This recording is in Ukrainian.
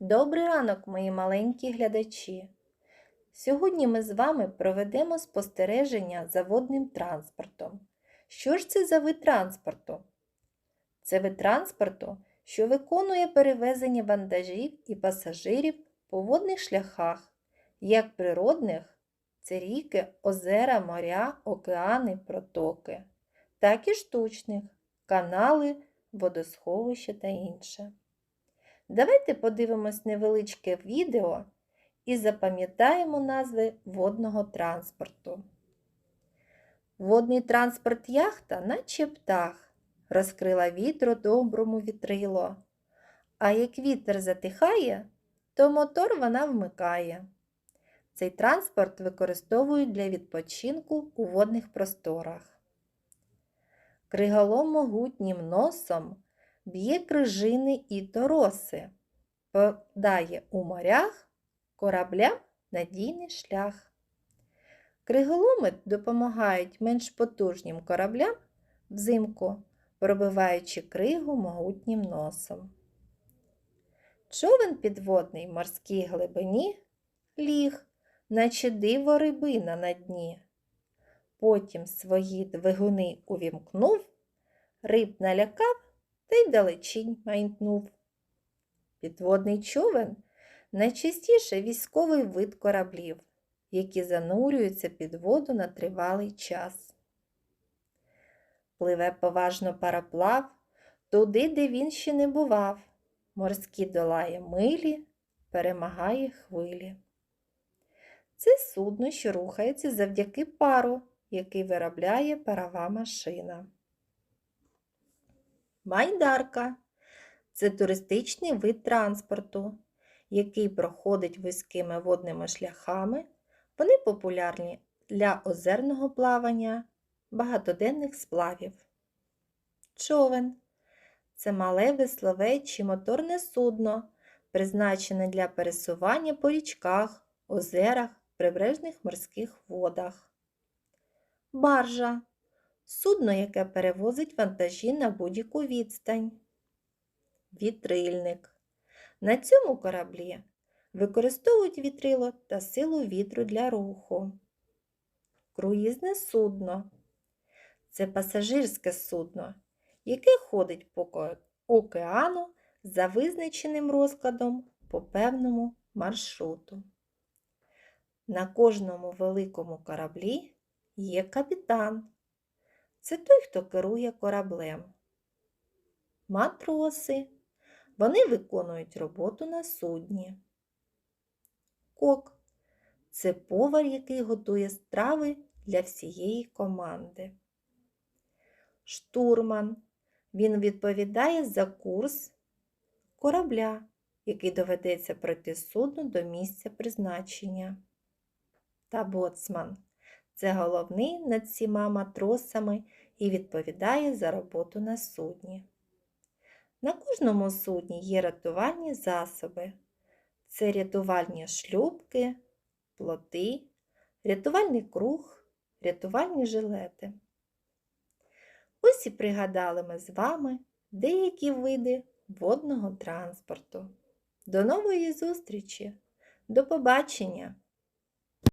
Добрий ранок, мої маленькі глядачі. Сьогодні ми з вами проведемо спостереження за водним транспортом. Що ж це за вид транспорту? Це вид транспорту, що виконує перевезення вантажів і пасажирів по водних шляхах, як природних це ріки, озера, моря, океани, протоки, так і штучних канали, водосховища та інше. Давайте подивимось невеличке відео і запам'ятаємо назви водного транспорту. Водний транспорт яхта, наче птах, розкрила вітру доброму вітрило. А як вітер затихає, то мотор вона вмикає. Цей транспорт використовують для відпочинку у водних просторах. Криголом могутнім носом б'є крижини і тороси, подає у морях кораблям надійний шлях. Криголоми допомагають менш потужнім кораблям взимку, пробиваючи кригу могутнім носом. Човен підводний в морській глибині ліг, наче диво рибина на дні. Потім свої двигуни увімкнув, риб налякав та й далечінь майнтнув. Підводний човен найчастіше військовий вид кораблів, які занурюються під воду на тривалий час. Пливе поважно пароплав туди, де він ще не бував, морські долає милі, перемагає хвилі. Це судно, що рухається завдяки пару, який виробляє парова машина. Майдарка це туристичний вид транспорту, який проходить вузькими водними шляхами. Вони популярні для озерного плавання, багатоденних сплавів. Човен це мале веслове чи моторне судно, призначене для пересування по річках, озерах, прибережних морських водах. Баржа судно, яке перевозить вантажі на будь-яку відстань. Вітрильник. На цьому кораблі використовують вітрило та силу вітру для руху. Круїзне судно це пасажирське судно, яке ходить по океану за визначеним розкладом по певному маршруту. На кожному великому кораблі є капітан. Це той, хто керує кораблем. Матроси. Вони виконують роботу на судні. Кок це повар, який готує страви для всієї команди. Штурман. Він відповідає за курс корабля, який доведеться пройти судно до місця призначення. Та боцман це головний над всіма матросами і відповідає за роботу на судні. На кожному судні є рятувальні засоби. Це рятувальні шлюбки, плоти, рятувальний круг, рятувальні жилети. Ось і пригадали ми з вами деякі види водного транспорту. До нової зустрічі! До побачення!